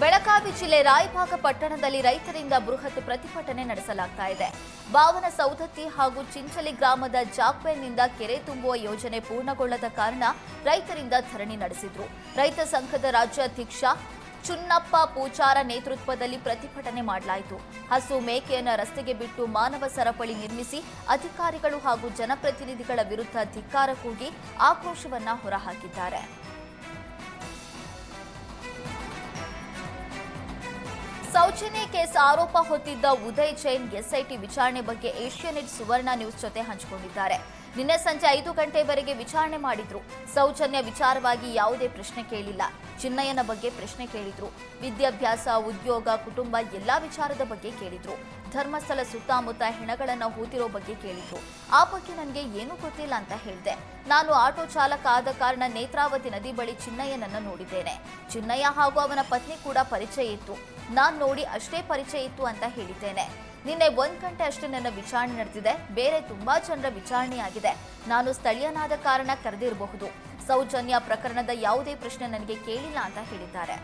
ಬೆಳಗಾವಿ ಜಿಲ್ಲೆ ರಾಯಭಾಗ ಪಟ್ಟಣದಲ್ಲಿ ರೈತರಿಂದ ಬೃಹತ್ ಪ್ರತಿಭಟನೆ ನಡೆಸಲಾಗ್ತಾ ಇದೆ. ಬಾವನ ಸೌದತ್ತಿ ಹಾಗೂ ಚಿಂಚಲಿ ಗ್ರಾಮದ ಜಾಕ್ವೆಲ್ನಿಂದ ಕೆರೆ ತುಂಬುವ ಯೋಜನೆ ಪೂರ್ಣಗೊಳ್ಳದ ಕಾರಣ ರೈತರಿಂದ ಧರಣಿ ನಡೆಸಿದ್ರು. ರೈತ ಸಂಘದ ರಾಜ್ಯಾಧ್ಯಕ್ಷ ಚುನ್ನಪ್ಪ ಪೂಜಾರ ನೇತೃತ್ವದಲ್ಲಿ ಪ್ರತಿಭಟನೆ ಮಾಡಲಾಯಿತು. ಹಸು ಮೇಕೆಯನ್ನು ರಸ್ತೆಗೆ ಬಿಟ್ಟು ಮಾನವ ಸರಪಳಿ ನಿರ್ಮಿಸಿ ಅಧಿಕಾರಿಗಳು ಹಾಗೂ ಜನಪ್ರತಿನಿಧಿಗಳ ವಿರುದ್ಧ ಧಿಕ್ಕಾರ ಕೂಗಿ ಆಕ್ರೋಶವನ್ನ ಹೊರಹಾಕಿದ್ದಾರೆ. ಸೌಜನ್ಯ ಕೇಸ್ ಆರೋಪ ಹೊತ್ತಿದ್ದ ಉದಯ್ ಜೈನ್ ಎಸ್ಐಟಿ ವಿಚಾರಣೆ ಬಗ್ಗೆ ಏಷ್ಯಾನೆಟ್ ಸುವರ್ಣ ನ್ಯೂಸ್ ಜೊತೆ ಹಂಚಿಕೊಂಡಿದ್ದಾರೆ. ನಿನ್ನೆ ಸಂಜೆ ಐದು ಗಂಟೆವರೆಗೆ ವಿಚಾರಣೆ ಮಾಡಿದ್ರು. ಸೌಜನ್ಯ ವಿಚಾರವಾಗಿ ಯಾವುದೇ ಪ್ರಶ್ನೆ ಕೇಳಿಲ್ಲ. ಚಿನ್ನಯ್ಯನ ಬಗ್ಗೆ ಪ್ರಶ್ನೆ ಕೇಳಿದ್ರು. ವಿದ್ಯಾಭ್ಯಾಸ, ಉದ್ಯೋಗ, ಕುಟುಂಬ ಎಲ್ಲಾ ವಿಚಾರದ ಬಗ್ಗೆ ಕೇಳಿದ್ರು. ಧರ್ಮಸ್ಥಳ ಸುತ್ತಮುತ್ತ ಹೆಣಗಳನ್ನ ಹೂತಿರೋ ಬಗ್ಗೆ ಕೇಳಿದ್ರು. ಆ ಬಗ್ಗೆ ನನಗೆ ಏನೂ ಗೊತ್ತಿಲ್ಲ ಅಂತ ಹೇಳಿದೆ. ನಾನು ಆಟೋ ಚಾಲಕ ಆದ ಕಾರಣ ನೇತ್ರಾವತಿ ನದಿ ಬಳಿ ಚಿನ್ನಯ್ಯನನ್ನ ನೋಡಿದ್ದೇನೆ. ಚಿನ್ನಯ್ಯ ಹಾಗೂ ಅವನ ಪತ್ನಿ ಕೂಡ ಪರಿಚಯ ಇತ್ತು. ನಾನ್ ನೋಡಿ ಅಷ್ಟೇ ಪರಿಚಯ ಇತ್ತು ಅಂತ ಹೇಳಿದ್ದೇನೆ. ನಿನ್ನೆ ಒಂದ್ ಗಂಟೆ ಅಷ್ಟೇ ನನ್ನ ವಿಚಾರಣೆ ನಡೆದಿದೆ. ಬೇರೆ ತುಂಬಾ ಜನರ ವಿಚಾರಣೆಯಾಗಿದೆ ನಾನು ಸ್ಥಳೀಯನಾದ ಕಾರಣ ಕರೆದಿರಬಹುದು. ಸೌಜನ್ಯ ಪ್ರಕರಣದ ಯಾವುದೇ ಪ್ರಶ್ನೆ ನನಗೆ ಕೇಳಿಲ್ಲ ಅಂತ ಹೇಳಿದ್ದಾರೆ.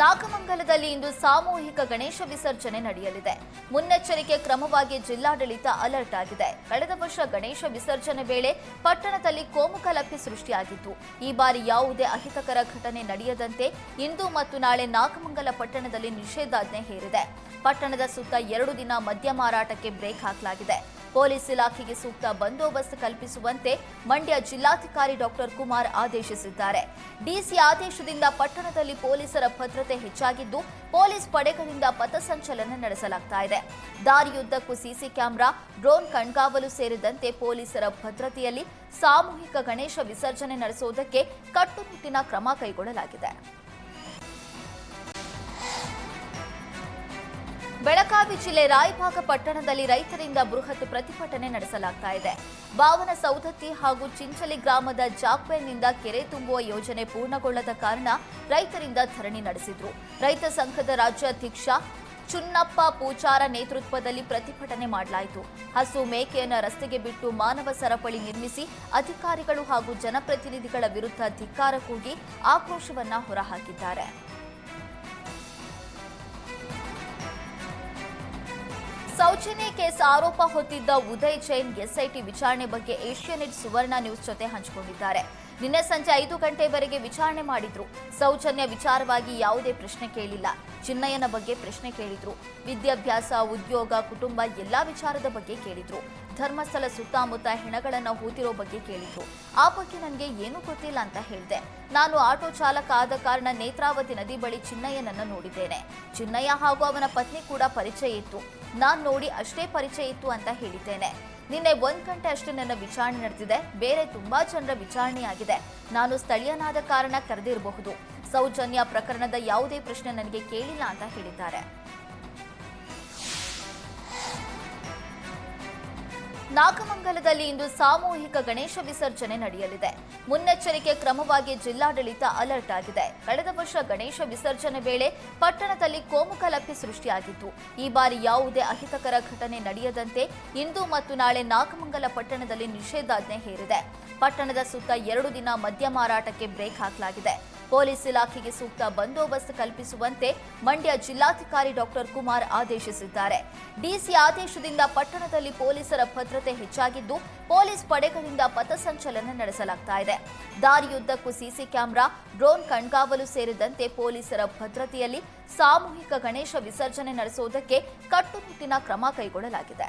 ನಾಗಮಂಗಲದಲ್ಲಿ ಇಂದು ಸಾಮೂಹಿಕ ಗಣೇಶ ವಿಸರ್ಜನೆ ನಡೆಯಲಿದೆ. ಮುನ್ನೆಚ್ಚರಿಕೆ ಕ್ರಮವಾಗಿ ಜಿಲ್ಲಾಡಳಿತ ಅಲರ್ಟ್ ಆಗಿದೆ. ಕಳೆದ ವರ್ಷ ಗಣೇಶ ವಿಸರ್ಜನೆ ವೇಳೆ ಪಟ್ಟಣದಲ್ಲಿ ಕೋಮುಗಲಭೆ ಸೃಷ್ಟಿಯಾಗಿತ್ತು. ಈ ಬಾರಿ ಯಾವುದೇ ಅಹಿತಕರ ಘಟನೆ ನಡೆಯದಂತೆ ಇಂದು ಮತ್ತು ನಾಳೆ ನಾಗಮಂಗಲ ಪಟ್ಟಣದಲ್ಲಿ ನಿಷೇಧಾಜ್ಞೆ ಹೇರಿದೆ. ಪಟ್ಟಣದ ಸುತ್ತ ಎರಡು ದಿನ ಮದ್ಯ ಮಾರಾಟಕ್ಕೆ ಬ್ರೇಕ್ ಹಾಕಲಾಗಿದೆ. ಪೊಲೀಸ್ ಇಲಾಖೆಗೆ ಸೂಕ್ತ ಬಂದೋಬಸ್ತ್ ಕಲ್ಪಿಸುವಂತೆ ಮಂಡ್ಯ ಜಿಲ್ಲಾಧಿಕಾರಿ ಡಾಕ್ಟರ್ ಕುಮಾರ್ ಆದೇಶಿಸಿದ್ದಾರೆ. ಡಿಸಿ ಆದೇಶದಿಂದ ಪಟ್ಟಣದಲ್ಲಿ ಪೊಲೀಸರ ಭದ್ರತೆ ಹೆಚ್ಚಾಗಿದ್ದು, ಪೊಲೀಸ್ ಪಡೆಗಳಿಂದ ಪಥಸಂಚಲನ ನಡೆಸಲಾಗ್ತಾ ಇದೆ. ದಾರಿಯುದ್ದಕ್ಕೂ ಸಿಸಿ ಕ್ಯಾಮೆರಾ, ಡ್ರೋನ್ ಕಣ್ಗಾವಲು ಸೇರಿದಂತೆ ಪೊಲೀಸರ ಭದ್ರತೆಯಲ್ಲಿ ಸಾಮೂಹಿಕ ಗಣೇಶ ವಿಸರ್ಜನೆ ನಡೆಸುವುದಕ್ಕೆ ಕಟ್ಟುನಿಟ್ಟಿನ ಕ್ರಮ ಕೈಗೊಳ್ಳಲಾಗಿದೆ. ಬೆಳಗಾವಿ ಜಿಲ್ಲೆ ರಾಯಭಾಗ ಪಟ್ಟಣದಲ್ಲಿ ರೈತರಿಂದ ಬೃಹತ್ ಪ್ರತಿಭಟನೆ ನಡೆಸಲಾಗ್ತಾ ಇದೆ. ಬಾವನ ಸೌದತ್ತಿ ಹಾಗೂ ಚಿಂಚಲಿ ಗ್ರಾಮದ ಜಾಕ್ವೆಲ್ನಿಂದ ಕೆರೆ ತುಂಬುವ ಯೋಜನೆ ಪೂರ್ಣಗೊಳ್ಳದ ಕಾರಣ ರೈತರಿಂದ ಧರಣಿ ನಡೆಸಿದ್ರು. ರೈತ ಸಂಘದ ರಾಜ್ಯಾಧ್ಯಕ್ಷ ಚುನ್ನಪ್ಪ ಪೂಜಾರ ನೇತೃತ್ವದಲ್ಲಿ ಪ್ರತಿಭಟನೆ ಮಾಡಲಾಯಿತು. ಹಸು ಮೇಕೆಯನ್ನು ರಸ್ತೆಗೆ ಬಿಟ್ಟು ಮಾನವ ಸರಪಳಿ ನಿರ್ಮಿಸಿ ಅಧಿಕಾರಿಗಳು ಹಾಗೂ ಜನಪ್ರತಿನಿಧಿಗಳ ವಿರುದ್ಧ ಧಿಕ್ಕಾರ ಕೂಗಿ ಆಕ್ರೋಶವನ್ನ ಹೊರಹಾಕಿದ್ದಾರೆ. ಸೌಜನ್ಯ ಕೇಸ್ ಆರೋಪ ಹೊತ್ತಿದ್ದ ಉದಯ್ ಜೈನ್ ಎಸ್ಐಟಿ ವಿಚಾರಣೆ ಬಗ್ಗೆ ಏಷ್ಯಾನೆಟ್ ಸುವರ್ಣ ನ್ಯೂಸ್ ಜೊತೆ ಹಂಚಿಕೊಂಡಿದ್ದಾರೆ. ನಿನ್ನೆ ಸಂಜೆ ಐದು ಗಂಟೆವರೆಗೆ ವಿಚಾರಣೆ ಮಾಡಿದ್ರು. ಸೌಜನ್ಯ ವಿಚಾರವಾಗಿ ಯಾವುದೇ ಪ್ರಶ್ನೆ ಕೇಳಿಲ್ಲ. ಚಿನ್ನಯ್ಯನ ಬಗ್ಗೆ ಪ್ರಶ್ನೆ ಕೇಳಿದ್ರು. ವಿದ್ಯಾಭ್ಯಾಸ, ಉದ್ಯೋಗ, ಕುಟುಂಬ ಎಲ್ಲಾ ವಿಚಾರದ ಬಗ್ಗೆ ಕೇಳಿದ್ರು. ಧರ್ಮಸ್ಥಳ ಸುತ್ತಮುತ್ತ ಹೆಣಗಳನ್ನು ಹೂತಿರೋ ಬಗ್ಗೆ ಕೇಳಿದ್ರು. ಆ ಬಗ್ಗೆ ನನಗೆ ಏನೂ ಗೊತ್ತಿಲ್ಲ ಅಂತ ಹೇಳಿದೆ. ನಾನು ಆಟೋ ಚಾಲಕ ಆದ ಕಾರಣ ನೇತ್ರಾವತಿ ನದಿ ಬಳಿ ಚಿನ್ನಯ್ಯನನ್ನ ನೋಡಿದ್ದೇನೆ. ಚಿನ್ನಯ್ಯ ಹಾಗೂ ಅವನ ಪತ್ನಿ ಕೂಡ ಪರಿಚಯ ಇತ್ತು. ನಾನು ನೋಡಿ ಅಷ್ಟೇ ಪರಿಚಯ ಇತ್ತು ಅಂತ ಹೇಳಿದ್ದೇನೆ. ನಿನ್ನೆ ಒಂದ್ ಗಂಟೆ ಅಷ್ಟೇ ನನ್ನ ವಿಚಾರಣೆ ನಡೆದಿದೆ. ಬೇರೆ ತುಂಬಾ ಜನರ ವಿಚಾರಣೆಯಾಗಿದೆ ನಾನು ಸ್ಥಳೀಯನಾದ ಕಾರಣ ಕರೆದಿರಬಹುದು. ಸೌಜನ್ಯ ಪ್ರಕರಣದ ಯಾವುದೇ ಪ್ರಶ್ನೆ ನನಗೆ ಕೇಳಿಲ್ಲ ಅಂತ ಹೇಳಿದ್ದಾರೆ. ನಾಗಮಂಗಲದಲ್ಲಿ ಇಂದು ಸಾಮೂಹಿಕ ಗಣೇಶ ವಿಸರ್ಜನೆ ನಡೆಯಲಿದೆ. ಮುನ್ನೆಚ್ಚರಿಕೆ ಕ್ರಮವಾಗಿ ಜಿಲ್ಲಾಡಳಿತ ಅಲರ್ಟ್ ಆಗಿದೆ. ಕಳೆದ ವರ್ಷ ಗಣೇಶ ವಿಸರ್ಜನೆ ವೇಳೆ ಪಟ್ಟಣದಲ್ಲಿ ಕೋಮುಗಲಭೆ ಸೃಷ್ಟಿಯಾಗಿತ್ತು. ಈ ಬಾರಿ ಯಾವುದೇ ಅಹಿತಕರ ಘಟನೆ ನಡೆಯದಂತೆ ಇಂದು ಮತ್ತು ನಾಳೆ ನಾಗಮಂಗಲ ಪಟ್ಟಣದಲ್ಲಿ ನಿಷೇಧಾಜ್ಞೆ ಹೇರಿದೆ. ಪಟ್ಟಣದ ಸುತ್ತ ಎರಡು ದಿನ ಮದ್ಯ ಮಾರಾಟಕ್ಕೆ ಬ್ರೇಕ್ ಹಾಕಲಾಗಿದೆ. ಪೊಲೀಸ್ ಇಲಾಖೆಗೆ ಸೂಕ್ತ ಬಂದೋಬಸ್ತ್ ಕಲ್ಪಿಸುವಂತೆ ಮಂಡ್ಯ ಜಿಲ್ಲಾಧಿಕಾರಿ ಡಾಕ್ಟರ್ ಕುಮಾರ್ ಆದೇಶಿಸಿದ್ದಾರೆ. ಡಿಸಿ ಆದೇಶದಿಂದ ಪಟ್ಟಣದಲ್ಲಿ ಪೊಲೀಸರ ಭದ್ರತೆ ಹೆಚ್ಚಾಗಿದ್ದು, ಪೊಲೀಸ್ ಪಡೆಗಳಿಂದ ಪಥಸಂಚಲನ ನಡೆಸಲಾಗ್ತಾ ಇದೆ. ದಾರಿಯುದ್ದಕ್ಕೂ ಸಿಸಿ ಕ್ಯಾಮೆರಾ, ಡ್ರೋನ್ ಕಣ್ಗಾವಲು ಸೇರಿದಂತೆ ಪೊಲೀಸರ ಭದ್ರತೆಯಲ್ಲಿ ಸಾಮೂಹಿಕ ಗಣೇಶ ವಿಸರ್ಜನೆ ನಡೆಸುವುದಕ್ಕೆ ಕಟ್ಟುನಿಟ್ಟಿನ ಕ್ರಮ ಕೈಗೊಳ್ಳಲಾಗಿದೆ.